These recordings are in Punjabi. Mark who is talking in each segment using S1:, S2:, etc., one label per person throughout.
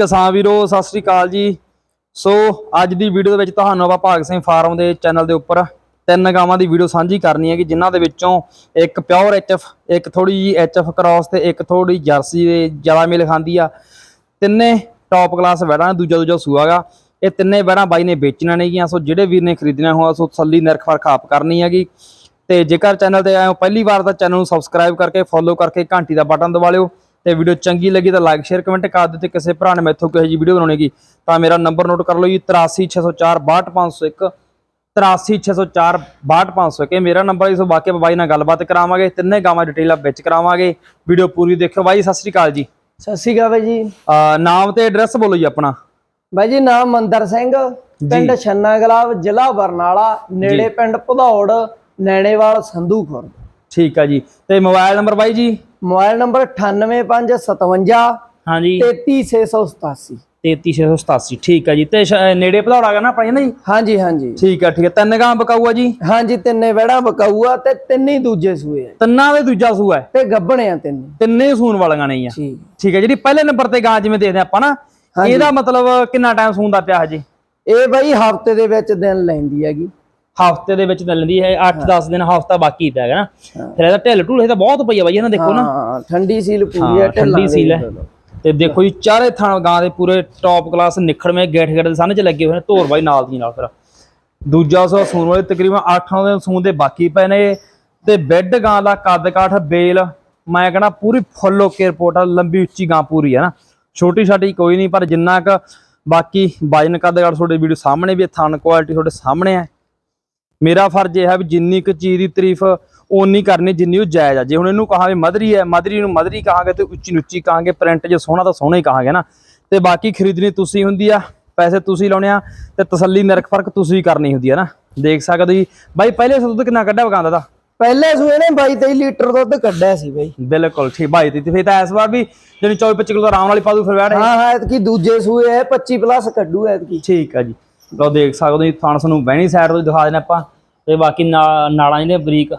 S1: ਕਿਸਾਨ ਵੀਰੋ, ਸਤਿ ਸ੍ਰੀ ਅਕਾਲ ਜੀ। ਸੋ, ਅੱਜ ਦੀ ਵੀਡੀਓ ਦੇ ਵਿੱਚ ਤੁਹਾਨੂੰ ਆਪਾਂ ਭਾਗ ਸਿੰਘ ਫਾਰਮ ਦੇ ਚੈਨਲ ਦੇ ਉੱਪਰ ਤਿੰਨ ਗਾਵਾਂ ਦੀ ਵੀਡੀਓ ਸਾਂਝੀ ਕਰਨੀ ਹੈ ਕਿ ਜਿਨ੍ਹਾਂ ਦੇ ਵਿੱਚੋਂ ਇੱਕ ਪਿਓਰ ਐਚਐਫ ਇੱਕ ਥੋੜੀ ਜੀ ਐਚਐਫ ਕ੍ਰਾਸ ਤੇ ਇੱਕ ਥੋੜੀ ਜਰਸੀ ਦੇ ਜ਼ਿਆਦਾ ਮੇਲ ਖਾਂਦੀ ਆ। ਤਿੰਨੇ ਟੌਪ ਕਲਾਸ ਵੈੜਾਂ ਦੂਜਾ ਦੂਜਾ ਸੂਆਗਾ ਇਹ ਤਿੰਨੇ ਵੈੜਾਂ ਬਾਈ ਨੇ ਵੇਚਣਾ ਨੇਗੀਆਂ, ਸੋ ਜਿਹੜੇ ਵੀਰ ਨੇ ਖਰੀਦਣਾ ਹੋਇਆ ਸੋ ਥੱਲੀ ਨਿਰਖ ਫਰਖ ਆਪ ਕਰਨੀ ਹੈਗੀ। ਤੇ ਜੇਕਰ ਚੈਨਲ ਤੇ ਆਏ ਹੋ, ਪਹਿਲੀ ਵਾਰ ਤਾਂ ਚੈਨਲ ਨੂੰ ਸਬਸਕ੍ਰਾਈਬ ਕਰਕੇ ਫੋਲੋ ਕਰਕੇ ਘੰਟੀ ਦਾ ਬਟਨ ਦਬਾ ਲਿਓ। ਤੇ ਵੀਡੀਓ ਚੰਗੀ ਲੱਗੀ ਤਾਂ ਲਾਈਕ ਸ਼ੇਅਰ ਕਮੈਂਟ ਕਰ ਦਿਓ ਤੇ ਕਿਸੇ ਭਰਾ ਨੇ ਮੈਥੋਂ ਕਿਸੇ ਜੀ ਵੀਡੀਓ ਬਣਾਉਣੀਗੀ ਤਾਂ ਮੇਰਾ ਨੰਬਰ ਨੋਟ ਕਰ ਲਓ ਜੀ 83604 62501 83604 62501 ਇਹ ਮੇਰਾ ਨੰਬਰ ਹੈ ਸੋ ਬਾਕੀ ਬਾਈ ਨਾਲ ਗੱਲਬਾਤ ਕਰਾਵਾਂਗੇ ਤਿੰਨੇ ਗਾਵਾਂ ਡਿਟੇਲ ਵਿੱਚ ਕਰਾਵਾਂਗੇ। ਵੀਡੀਓ ਪੂਰੀ ਦੇਖਿਓ ਬਾਈ ਸਤਿ ਸ੍ਰੀ ਅਕਾਲ ਜੀ।
S2: ਸਤਿ ਸ਼੍ਰੀ ਅਕਾਲ ਬਾਈ ਜੀ।
S1: ਨਾਮ ਤੇ ਐਡਰੈਸ ਬੋਲੋ ਜੀ ਆਪਣਾ।
S2: ਬਾਈ ਜੀ ਨਾਮ ਮੰਦਰ ਸਿੰਘ ਪਿੰਡ ਛੰਨਾ ਗਲਾਬ ਜ਼ਿਲ੍ਹਾ ਬਰਨਾਲਾ ਨੇੜੇ ਪਿੰਡ ਭਦੌੜ ਨੈਣੇਵਾਲ ਸੰਧੂ ਖੁਰਦ
S1: ਠੀਕ ਆ ਜੀ। ਤੇ ਮੋਬਾਈਲ ਨੰਬਰ ਬਾਈ ਜੀ?
S2: ਮੋਬਾਈਲ ਨੰਬਰ 98557
S1: ਹਾਂਜੀ।
S2: 33687
S1: 33687 ਠੀਕ ਆ ਜੀ। ਤੇ ਨੇੜੇ ਭਦੌੜਾ ਗਾ ਨਾ ਆਪਣਾ ਨਾ ਜੀ
S2: ਹਾਂਜੀ ਹਾਂਜੀ।
S1: ਠੀਕ ਆ ਠੀਕ ਆ। ਤਿੰਨ ਗਾਂ ਬਕਾਊਆ ਜੀ?
S2: ਹਾਂਜੀ ਤਿੰਨੇ ਵੜਾ ਬਕਾਊਆ ਤੇ ਤਿੰਨੇ ਦੂਜੇ ਸੂਏ ਆ।
S1: ਤਿੰਨਾਂ ਦੇ ਦੂਜਾ ਸੂਆ ਹੈ?
S2: ਤੇ ਗੱਬਣੇ ਆ ਤਿੰਨੇ।
S1: ਤਿੰਨੇ ਸੂਣ ਵਾਲੀਆਂ ਨਹੀਂ ਆ
S2: ਠੀਕ।
S1: ਹੈ ਜਿਹੜੀ ਪਹਿਲੇ ਨੰਬਰ ਤੇ ਗਾਂ ਜਿਵੇਂ ਦੇਖਦੇ ਆਪਾਂ ਨਾ ਇਹਦਾ ਮਤਲਬ ਕਿੰਨਾ ਟਾਈਮ ਸੂਣ ਦਾ ਪਿਆ ਹਜੇ?
S2: ਇਹ ਬਾਈ ਹਫ਼ਤੇ ਦੇ ਵਿੱਚ ਦਿਨ ਲੈਂਦੀ ਹੈਗੀ।
S1: ਹਫ਼ਤੇ ਦੇ ਵਿੱਚ ਮਿਲਦੀ ਹੈ 8-10 ਦਿਨ ਹਫਤਾ ਬਾਕੀ ਪਿਆ ਹੈਗਾ ਨਾ। ਫਿਰ ਇਹਦਾ ਢਿੱਲ ਢੁੱਲ ਇਹ ਤਾਂ ਬਹੁਤ ਪਈ ਆ ਬਾਈ ਇਹਨਾਂ ਦੇਖੋ ਨਾ।
S2: ਹਾਂ ਠੰਡੀ ਸੀਲ ਪੂਰੀ ਹੈ
S1: ਠੰਡੀ ਸੀਲ ਹੈ। ਤੇ ਦੇਖੋ ਜੀ ਚਾਰੇ ਥਾਂ ਗਾਂ ਦੇ ਪੂਰੇ ਟੌਪ ਕਲਾਸ ਨਿਖੜਵੇਂ ਗੇਠ ਗੇਠ ਦੇ ਸਾਹਮਣੇ ਚ ਲੱਗੇ ਹੋਏ ਨੇ ਧੋਰ ਬਾਈ ਨਾਲ ਦੀ ਨਾਲ ਫਿਰ। ਦੂਜਾ ਸੋ ਸੂਣ ਵਾਲੇ ਤਕਰੀਬਨ 8 ਦੇ ਸੂਣ ਦੇ ਬਾਕੀ ਪਏ ਨੇ। ਤੇ ਬੈੱਡ ਗਾਂ ਦਾ ਕੱਦ ਕਾਠ ਬੇਲ ਮੈਂ ਕਹਿੰਦਾ ਪੂਰੀ ਫੁੱਲ ਓਕੇ ਰਿਪੋਰਟ ਆ ਲੰਬੀ ਉੱਚੀ ਗਾਂ ਪੂਰੀ ਹੈ ਨਾ। ਛੋਟੀ ਛਾਟੀ ਕੋਈ ਨਹੀਂ ਪਰ ਜਿੰਨਾ ਕ ਬਾਕੀ ਵਜਨ ਕੱਦ ਕਾਠ ਤੁਹਾਡੇ ਵੀਡੀਓ ਸਾਹਮਣੇ ਵੀ ਥਣ ਕੁਆਲਿਟੀ ਤੁਹਾਡੇ ਸਾਹਮਣੇ ਹੈ ਮੇਰਾ ਫਰਜ਼ ਇਹ ਹੈ ਵੀ ਜਿੰਨੀ ਕੁ ਚੀਜ਼ ਦੀ ਤਾਰੀਫ ਓਨੀ ਕਰਨੀ ਜਿੰਨੀ ਉਹ ਜਾਇਜ਼ ਆ। ਜੇ ਹੁਣ ਇਹਨੂੰ ਕਹਾਂਗੇ ਮਧਰੀ ਹੈ ਮਧਰੀ ਨੂੰ ਮਧਰੀ ਕਹਾਂਗੇ ਤੇ ਉੱਚੀ ਉੱਚੀ ਕਹਾਂਗੇ ਪ੍ਰਿੰਟ ਜੇ ਸੋਹਣਾ ਤਾਂ ਸੋਹਣਾ ਹੀ ਕਹਾਂਗੇ ਨਾ। ਤੇ ਬਾਕੀ ਖਰੀਦਣੀ ਤੁਸੀਂ ਹੁੰਦੀ ਆ ਪੈਸੇ ਤੁਸੀਂ ਲਾਉਣੇ ਆ ਤੇ ਤਸੱਲੀ ਨਿਰਖ ਫ਼ਰਕ ਤੁਸੀਂ ਕਰਨੀ ਹੁੰਦੀ ਆ ਨਾ। ਦੇਖ ਸਕਦੇ ਜੀ। ਬਾਈ ਪਹਿਲੇ ਦੁੱਧ ਕਿੰਨਾ ਕੱਢਿਆ ਵਗਾਂਦਾ ਦਾ
S2: ਪਹਿਲੇ ਸੂਏ ਨੇ 22 23 ਲੀਟਰ ਦੁੱਧ ਕੱਢਿਆ ਸੀ ਬਾਈ।
S1: ਬਿਲਕੁਲ ਠੀਕ। ਬਾਈ ਤੇ ਫੇਰ ਤਾਂ ਇਸ ਵਾਰ ਵੀ ਜਿਹੜੀ 24 25 ਕਿਲੋ ਦਾ ਆਰਾਮ ਹੀ ਪਾਦੂ ਫਿਰ ਬੈਠ
S2: ਹਾਂ ਹਾਂ ਐਤਕੀ ਦੂਜੇ ਸੂਏ ਹੈ 25 ਪਲੱਸ ਕੱਢੂ ਐਤਕੀ।
S1: ਠੀਕ ਆ ਜੀ। ਲਓ ਦੇਖ ਸਕਦੇ ਹੋ ਜੀ ਥਣ ਨੂੰ ਬਹਿਣੀ ਸਾਈਡ ਤੋਂ ਦਿਖਾ ਦੇਣਾ ਆਪਾਂ। ਤੇ ਬਾਕੀ ਨਾਲਾਂ ਜਿਹੜੇ ਬਰੀਕ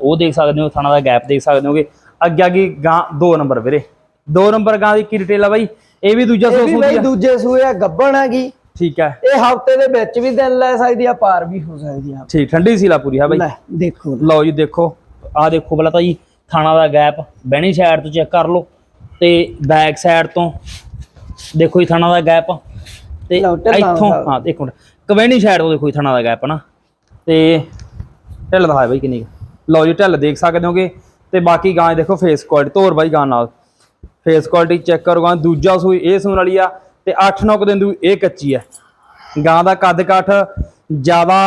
S1: ਉਹ ਦੇਖ ਸਕਦੇ ਹੋ ਥਾਣਾ ਦਾ ਗੈਪ ਦੇਖ ਸਕਦੇ ਹੋਗੇ। ਅੱਗੇ ਅੱਗੇ ਗਾਂ 2 ਨੰਬਰ ਵੀਰੇ। 2 ਨੰਬਰ ਗਾਂ ਦੀ ਕੀ ਡਿਟੇਲ ਆ ਬਾਈ? ਇਹ ਵੀ ਦੂਜਾ
S2: ਇਹ
S1: ਸੋਸ
S2: ਵੀ
S1: ਹੁੰਦੀ
S2: ਬਾਈ
S1: ਆ।
S2: ਦੂਜੇ ਸੂਏ ਆ ਗੱਬਣ ਹੈਗੀ।
S1: ਠੀਕ ਹੈ
S2: ਇਹ ਹਫ਼ਤੇ ਦੇ ਵਿੱਚ ਵੀ ਦਿਨ ਲੈ ਸਕਦੀ ਆ ਪਾਰ ਵੀ ਹੋ ਸਕਦੀ ਆ।
S1: ਠੀਕ ਠੰਡੀ ਸੀਲਾ ਪੂਰੀ ਹੈ ਬਾਈ।
S2: ਦੇਖੋ।
S1: ਲਓ ਜੀ ਦੇਖੋ। ਆਹ ਦੇਖੋ ਪਹਿਲਾਂ ਤਾਂ ਜੀ ਥਾਣਾ ਦਾ ਗੈਪ ਬਹਿਣੀ ਸਾਈਡ ਤੋਂ ਚੈੱਕ ਕਰ ਲਓ ਤੇ ਬੈਕ ਸਾਈਡ ਤੋਂ ਦੇਖੋ ਜੀ ਥਾਣਾ ਦਾ ਗੈਪ ਤੇ ਇੱਥੋਂ। ਹਾਂ ਇੱਕ ਮਿੰਟ। ਕਵੈਣੀ ਸਾਈਡ ਤੋਂ ਦੇਖੋ ਜੀ ਥਾਣਾ ਦਾ ਗੈਪ ਨਾ ਤੇ ਢਿੱਲ ਦਿਖਾਏ ਬਾਈ ਕਿੰਨੀ। ਲਓ ਜੀ ਢਿੱਲ ਦੇਖ ਸਕਦੇ ਹੋਗੇ। ਤੇ ਬਾਕੀ ਗਾਂ ਦੇਖੋ ਫੇਸ ਕੁਆਲਿਟੀ ਤੋਰ ਬਾਈ ਗਾਂ ਨਾਲ। ਫੇਸ ਕੁਆਲਿਟੀ ਚੈੱਕ ਕਰੋ ਗਾਂ ਦੂਜਾ ਸੂਈ ਇਹ ਸੂਣ ਵਾਲੀ ਆ ਤੇ 8-9 ਦਿਨ ਦੀ ਇਹ ਕੱਚੀ ਆ। ਗਾਂ ਦਾ ਕੱਦ ਕਾਠ ਜ਼ਿਆਦਾ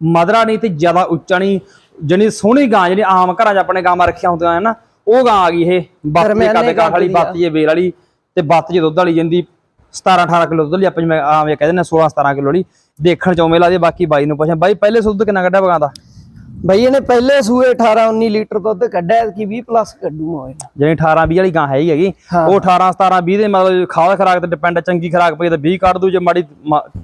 S1: ਮਧਰਾ ਨਹੀਂ ਤੇ ਜ਼ਿਆਦਾ ਉੱਚਾ ਨਹੀਂ। ਜਣੀ ਸੋਹਣੀ ਗਾਂ ਜਿਹੜੀ ਆਮ ਘਰਾਂ 'ਚ ਆਪਣੇ ਗਾਵਾਂ ਰੱਖੀਆਂ ਹੁੰਦੀਆਂ ਨੇ ਨਾ ਉਹ ਗਾਂ ਆ ਗਈ ਇਹ। ਬੱਤ ਕੱਦ ਕਾਠ ਵਾਲੀ। ਬੱਤ ਜੇ ਵੇਲ ਵਾਲੀ ਤੇ ਬੱਤ ਜੇ ਦੁੱਧ ਵਾਲੀ ਜਾਂਦੀ 17 18 ਕਿਲੋ ਦੁੱਧ ਲਈ ਆਪਾਂ ਜਿਵੇਂ ਆਮ ਇਹ ਕਹਿੰਦੇ ਨੇ 16 17 ਕਿਲੋ ਵਾਲੀ। ਦੇਖਣ ਚ ਉਵੇਂ ਲੱਗਦੀ ਬਾਕੀ ਬਾਈ ਨੂੰ ਪੁੱਛਾਂ। ਬਾਈ ਪਹਿਲੇ ਸੁੱਧ ਕਿੰਨਾ ਕੱਢਿਆ ਬਗਾਂ ਦਾ?
S2: ਬਈ ਇਹਨੇ ਪਹਿਲੇ ਸੂਏ 18 19 ਲੀਟਰ ਦੁੱਧ ਕੱਢਿਆ ਐਤਕੀ 20 ਪਲੱਸ ਕੱਢੂ ਮੋਏ
S1: ਜਿਹੜੀ 18 20 ਵਾਲੀ ਗਾਂ ਹੈ ਹੀ ਹੈਗੀ
S2: ਹਾਂ।
S1: ਉਹ 18 17 20 ਦੇ ਮਤਲਬ ਖਾਦ ਖਰਾਕ ਤੇ ਡਿਪੈਂਡ ਚੰਗੀ ਖਰਾਕ ਪਈ ਤਾਂ 20 ਕੱਢ ਦੂ ਜੇ ਮਾੜੀ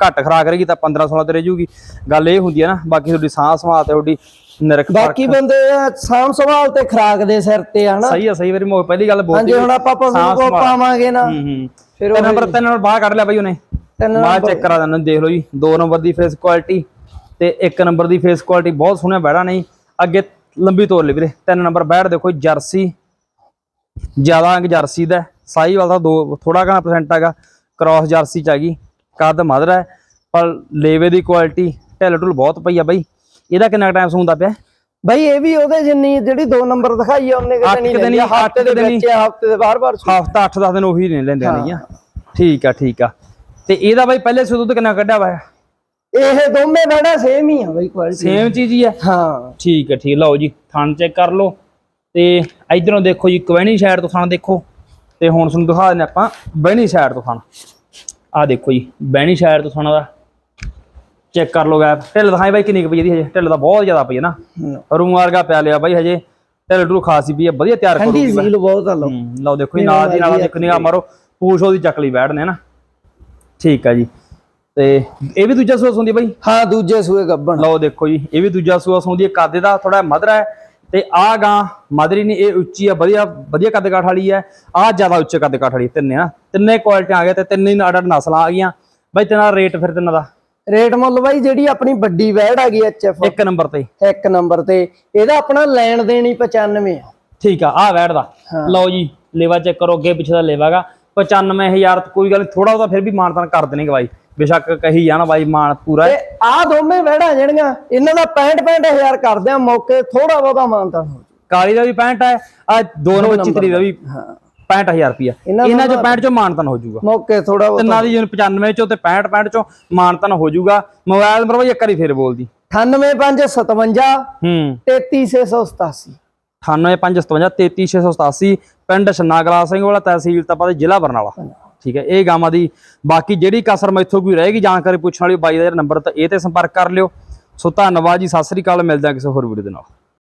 S1: ਘੱਟ ਖਰਾਕ ਰਹੇਗੀ ਤਾਂ 15 16 ਤੇ ਰਹਿ ਜੂਗੀ। ਗੱਲ ਇਹ ਹੁੰਦੀ ਹੈ ਨਾ ਬਾਕੀ ਤੁਹਾਡੀ ਸਾਹ ਸਵਾਲ ਤੇ ਤੁਹਾਡੀ ਨਿਰਖ
S2: ਬਾਕੀ ਬੰਦੇ ਆ ਸਾਂਭ ਸੰਭਾਲ ਤੇ ਖਰਾਕ ਦੇ ਸਿਰ ਤੇ ਆ ਹਨਾ
S1: ਸਹੀ ਆ ਸਹੀ ਵਾਰੀ ਮੋ ਪਹਿਲੀ ਗੱਲ ਬੋਲਦੀ
S2: ਹਾਂਜੀ ਹੁਣ ਆਪਾਂ ਪਸ਼ੂ ਕੋ
S1: ਸੰਭਾਲ।
S2: ਪਾਵਾਂਗੇ ਨਾ।
S1: ਹੂੰ ਹੂੰ।
S2: ਫਿਰ
S1: ਨੰਬਰ ਤਿੰਨ ਨੰਬਰ ਬਾਹਰ ਕੱਢ ਲਿਆ ਬਾਈ ਉਹਨੇ। ਮੈਂ ਚੈੱਕ ਕਰਾ ਦਿੰਦਾ ਦੇਖ ਲਓ ਜੀ ਦੋ ਨੰਬਰ ਦੀ ਫੇਸ ਕੁਆਲਿਟੀ ਤੇ ਇੱਕ ਨੰਬਰ ਦੀ ਫੇਸ ਕੁਆਲਿਟੀ ਬਹੁਤ ਸੋਹਣਾ ਬੈੜਾ ਨਹੀਂ। ਅੱਗੇ ਲੰਬੀ ਤੋਰ ਲਈ ਵੀਰੇ ਤਿੰਨ ਨੰਬਰ ਬੈੜ ਦੇਖੋ ਜਰਸੀ ਜ਼ਿਆਦਾ ਅੰਗ ਜਰਸੀ ਦਾ ਸਾਈ ਵਾਲਾ ਦੋ ਥੋੜਾ ਘਣਾ ਪਰਸੈਂਟ ਹੈਗਾ ਕ੍ਰਾਸ ਜਰਸੀ ਚ ਹੈਗੀ ਕੱਦ ਮਧਰਾ ਹੈ ਪਰ ਲੇਵੇ ਦੀ ਕੁਆਲਿਟੀ ਢਿੱਲ ਢੁੱਲ ਬਹੁਤ ਪਈ ਆ ਬਾਈ। ਇਹਦਾ ਕਿੰਨਾ ਟਾਈਮ ਸੂੰਦਾ ਪਿਆ?
S2: ਬਈ ਇਹ ਵੀ ਉਹਦੇ ਜਿੰਨੀ ਜਿਹੜੀ ਦੋ ਨੰਬਰ ਦਿਖਾਈ ਆ ਉਹਨੇ ਕਿਤੇ ਨਹੀਂ ਲੈਂਦੀ ਹਫ਼ਤੇ ਦੇ। ਵਿੱਚ ਹਫ਼ਤੇ ਦੇ ਬਾਰ-ਬਾਰ
S1: ਹਫਤਾ 8-10 ਦਿਨ ਉਹੀ ਨਹੀਂ ਲੈਂਦੇ ਨਹੀਂ ਆ ਠੀਕ ਆ ਠੀਕ ਆ। ਤੇ ਇਹਦਾ ਬਾਈ ਪਹਿਲੇ ਸੂ ਦੁੱਧ ਕਿੰਨਾ ਕੱਢਿਆ ਵਾ?
S2: ਇਹ ਦੋਵੇਂ ਬੜਾ ਸੇਮ ਹੀ ਆ ਬਈ ਕੁਆਲਿਟੀ
S1: ਸੇਮ ਚੀਜ਼ ਹੀ ਆ?
S2: ਹਾਂ।
S1: ਠੀਕ ਹੈ ਠੀਕ ਲਓ ਜੀ ਥਣ ਚੈੱਕ ਕਰ ਲਓ। ਤੇ ਇਧਰੋਂ ਦੇਖੋ ਜੀ ਕਵੈਣੀ ਸਾਈਡ ਤੋਂ ਥਣ ਦੇਖੋ। ਤੇ ਹੁਣ ਤੁਹਾਨੂੰ ਦਿਖਾ ਦਿੰਦੇ ਆਪਾਂ ਬਹਿਣੀ ਸਾਈਡ ਤੋਂ ਥਣ। ਆ ਦੇਖੋ ਜੀ ਬਹਿਣੀ ਸਾਈਡ ਤੋਂ ਥਣ ਦਾ। ਚੈੱਕ ਕਰ ਲਓ ਗੈਪ ਢਿੱਲ ਦਿਖਾਈ ਬਾਈ ਕਿੰਨੀ ਕੁ ਪਈ ਇਹਦੀ ਹਜੇ। ਢਿੱਲ ਦਾ ਬਹੁਤ ਜ਼ਿਆਦਾ ਪਈ ਹੈ ਨਾ। ਰੂਮ ਵਰਗਾ ਪਿਆ ਲਿਆ ਬਾਈ ਹਜੇ। ਢਿੱਲ ਢੂ ਖਾਸੀ ਪਈ ਹੈ ਵਧੀਆ ਤਿਆਰ
S2: ਠੰਡੀ
S1: ਬਾਈ।
S2: ਸੀਲ ਬਹੁਤ ਆ
S1: ਲਓ। ਦੇਖੋ ਜੀ ਨਾਲ ਦੀ ਨਾਲ ਦੇਖੋ ਨਿਗਾਹ ਮਾਰੋ। ਪੂਛ ਉਹਦੀ ਚੱਕਲੀ ਬੈਠਨੇ ਨਾ। ਠੀਕ ਆ ਜੀ। ਤੇ ਇਹ ਵੀ ਦੂਜਾ ਸੋਸ ਹੁੰਦੀ ਬਾਈ?
S2: ਹਾਂ ਦੂਜੇ ਸੂਏ ਗੱਬਣ।
S1: ਲਓ ਦੇਖੋ ਜੀ ਇਹ ਵੀ ਦੂਜਾ ਸੂਆ ਸੌਂਦੀ ਹੈ ਕਾਦੇ ਦਾ ਥੋੜਾ ਮਧਰਾ ਹੈ ਤੇ ਆ ਗਾਂ ਮਦਰੀ ਨਹੀਂ ਇਹ ਉੱਚੀ ਆ ਵਧੀਆ ਵਧੀਆ ਕੱਦ ਕਾਠ ਵਾਲੀ ਹੈ। ਆ ਜ਼ਿਆਦਾ ਉੱਚੇ ਕੱਦ ਕਾਠ ਵਾਲੀ ਤਿੰਨੇ ਆ ਤਿੰਨੇ ਕੁਆਲਿਟੀਆਂ ਆ ਗਏ ਤੇ ਤਿੰਨੇ ਹੀ ਅਡਰ ਨਸਲਾਂ ਆ ਗਈਆਂ। ਬਾਈ ਤੇਰਾ ਰੇਟ ਫਿਰ ਤਿੰਨਾਂ ਦਾ?
S2: ਰੇਟ ਮੁੱਲ ਬਾਈ ਜਿਹੜੀ ਆਪਣੀ ਵੱਡੀ ਵੈੜ ਹੈਗੀ ਐਚਐਫ
S1: ਇੱਕ ਨੰਬਰ ਤੇ।
S2: ਇੱਕ ਨੰਬਰ ਤੇ। ਇਹਦਾ ਆਪਣਾ ਲੈਣ ਦੇਣ ਹੀ 95 ਆ।
S1: ਠੀਕ ਆ ਆ ਵੈੜ ਦਾ। ਲਓ ਜੀ ਲੇਵਾ ਚੈੱਕ ਕਰੋ ਅੱਗੇ ਪਿੱਛੇ ਦਾ ਲੇਵਾਗਾ 95000 ਤੇ ਕੋਈ ਗੱਲ ਥੋੜਾ ਉਹਦਾ ਫਿਰ ਵੀ ਮਾਨਤਾਨ ਕਰ ਦੇਣਗੇ ਬਾਈ। ਬੇਸ਼ੱਕ ਕਹੀ ਜਾਣਾ ਬਾਈ ਮਾਨ ਪੂਰਾ।
S2: ਤੇ ਆ ਦੋਵੇਂ ਵੈੜਾਂ ਜਿਹੜੀਆਂ ਇਹਨਾਂ ਦਾ 65 65000 ਕਰਦੇ ਆ ਮੌਕੇ ਥੋੜਾ ਬਹੁਤਾ ਮਾਨਤਾ ਹੋ ਜੂ
S1: ਕਾਲੀ ਦਾ ਵੀ 65 ਹੈ ਆ ਦੋ ਨੰਬਰ ਚਿਤਰੀ ਦਾ ਵੀ
S2: ਹਾਂ।
S1: 65000 ਰੁਪਿਆ ਇਹਨਾਂ ਚੋਂ 65 ਚੋਂ ਮਾਨਤਨ ਹੋ ਜਾਊਗਾ।
S2: ਮੌਕੇ ਥੋੜਾ ਬਹੁਤਾ।
S1: ਤਿੰਨਾਂ ਦੀ ਜਿਵੇਂ 95 ਚੋਂ ਤੇ 65 65 ਚੋਂ ਮਾਨਤਨ ਹੋ ਜਾਊਗਾ। ਮੋਬਾਈਲ ਨੰਬਰ ਬਾਈ ਇੱਕ ਵਾਰੀ ਫੇਰ ਬੋਲਦੀ।
S2: 98557
S1: ਹੂੰ।
S2: 33687
S1: 98557 33687 ਪਿੰਡ ਛੰਨਾਗਲਾ ਸਿੰਘ ਵਾਲਾ ਤਹਿਸੀਲ ਤਪਾ ਦੇ ਜ਼ਿਲ੍ਹਾ ਬਰਨਾਲਾ। ਠੀਕ ਹੈ, ਇਹ ਗਾਵਾਂ ਦੀ, ਬਾਕੀ ਜਿਹੜੀ ਕਸਰ ਮੈਥੋਂ ਕੋਈ ਰਹੇਗੀ ਜਾਣਕਾਰੀ ਪੁੱਛਣ ਵਾਲੀ ਬਾਈ ਦਾ ਨੰਬਰ ਤਾਂ ਇਹ ਤੇ ਸੰਪਰਕ ਕਰ ਲਿਓ। ਸੋ ਧੰਨਵਾਦ ਜੀ, ਸਤਿ ਸ੍ਰੀ ਅਕਾਲ, ਮਿਲਦੇ ਹਾਂ ਕਿਸੇ ਹੋਰ ਵੀਡੀਓ ਦੇ ਨਾਲ।